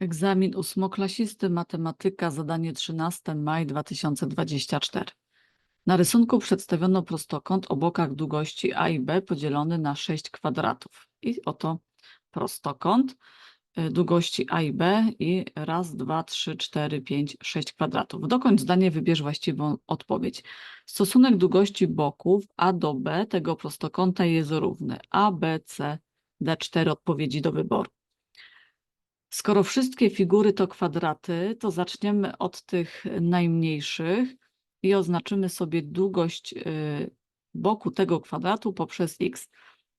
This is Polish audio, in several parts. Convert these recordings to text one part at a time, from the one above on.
Egzamin ósmoklasisty, matematyka, zadanie 13, maj 2024. Na rysunku przedstawiono prostokąt o bokach długości A i B podzielony na 6 kwadratów. I oto prostokąt y, długości A i B i raz, dwa, trzy, cztery, pięć, sześć kwadratów. Dokończ zdanie, wybierz właściwą odpowiedź. Stosunek długości boków A do B tego prostokąta jest równy. A, B, C, D. Cztery odpowiedzi do wyboru. Skoro wszystkie figury to kwadraty, to zaczniemy od tych najmniejszych i oznaczymy sobie długość y, boku tego kwadratu poprzez x.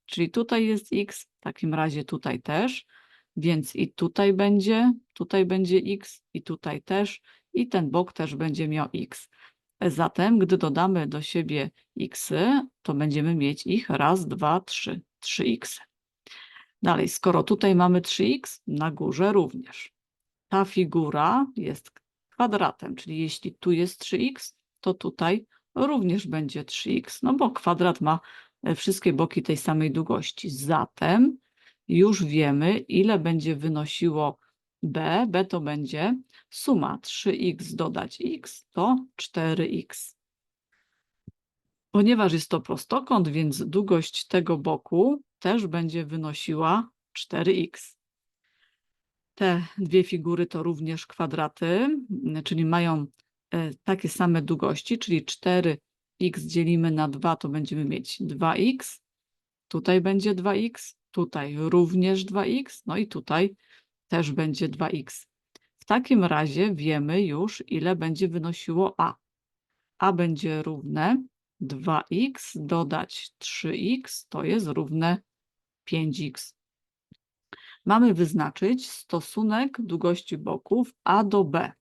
Czyli tutaj jest x, w takim razie tutaj też, więc i tutaj będzie, tutaj będzie x i tutaj też i ten bok też będzie miał x. Zatem, gdy dodamy do siebie x, to będziemy mieć ich raz, dwa, trzy, 3x. Dalej, skoro tutaj mamy 3x, na górze również. Ta figura jest kwadratem, czyli jeśli tu jest 3x, to tutaj również będzie 3x, no bo kwadrat ma e, wszystkie boki tej samej długości. Zatem już wiemy, ile będzie wynosiło b. b to będzie suma 3x dodać x to 4x. Ponieważ jest to prostokąt, więc długość tego boku też będzie wynosiła 4x. Te dwie figury to również kwadraty, m, czyli mają e, takie same długości, czyli 4x dzielimy na 2, to będziemy mieć 2x. Tutaj będzie 2x, tutaj również 2x, no i tutaj też będzie 2x. W takim razie wiemy już, ile będzie wynosiło a. a będzie równe 2x dodać 3x to jest równe 5x. Mamy wyznaczyć stosunek długości boków a do b.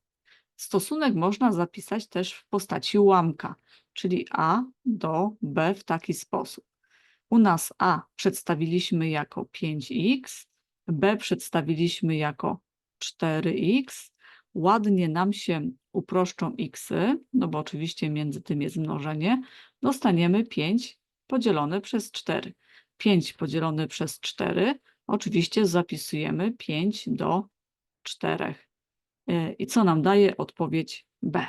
Stosunek można zapisać też w postaci ułamka, czyli a do b w taki sposób. U nas a przedstawiliśmy jako 5x, b przedstawiliśmy jako 4x. Ładnie nam się uproszczą xy, no bo oczywiście między tym jest mnożenie, dostaniemy 5 podzielone przez 4. 5 podzielone przez 4, oczywiście zapisujemy 5 do 4. Y, I co nam daje odpowiedź B?